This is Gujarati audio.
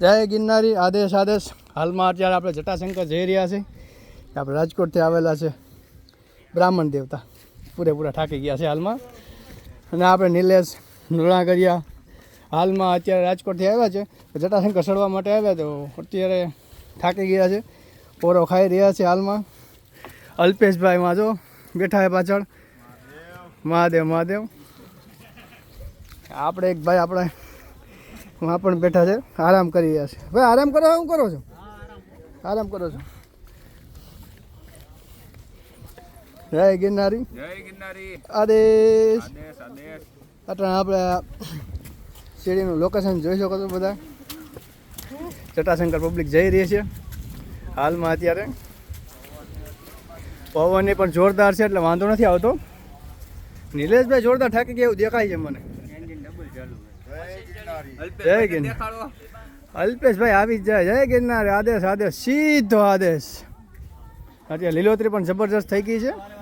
જય ગિરનારી, આદેશ આદેશ. હાલમાં અત્યારે આપણે જટાશંકર જઈ રહ્યા છીએ. આપણે રાજકોટથી આવેલા છે બ્રાહ્મણ દેવતા. પૂરેપૂરા થાકી ગયા છે હાલમાં. અને આપણે નિલેશ, નૃણાગરિયા હાલમાં અત્યારે રાજકોટથી આવ્યા છે. જટાશંકર ચડવા માટે આવ્યા તો અત્યારે થાકી ગયા છે. પોરો ખાઈ રહ્યા છે હાલમાં. અલ્પેશભાઈ માં જો, બેઠા છે પાછળ. મહાદેવ મહાદેવ. આપણે એક ભાઈ, આપણે વहाँ પણ બેઠા છે. આરામ કરી રહ્યા છે. ભાઈ આરામ કરો હું કરો છો? આરામ કરો છો. જય ગિરનારી. જય ગિરનારી. આદેશ. આદેશ આપણે શેરીનું લોકેશન જોઈ શકો છો બધા. જટાશંકર પબ્લિક જઈ રહી છે. હાલમાં અત્યારે પવન એ પણ જોરદાર છે એટલે વાંધો નથી આવતો. નિલેશભાઈ જોરદાર થાકી ગયા એવું દેખાય છે મને. જય ગિરનાર. અલ્પેશભાઈ આવી જ જાય. જય ગિરનાર. આદેશ આદેશ. સીધો આદેશ. અત્યારે લીલોતરી પણ જબરજસ્ત થઈ ગઈ છે.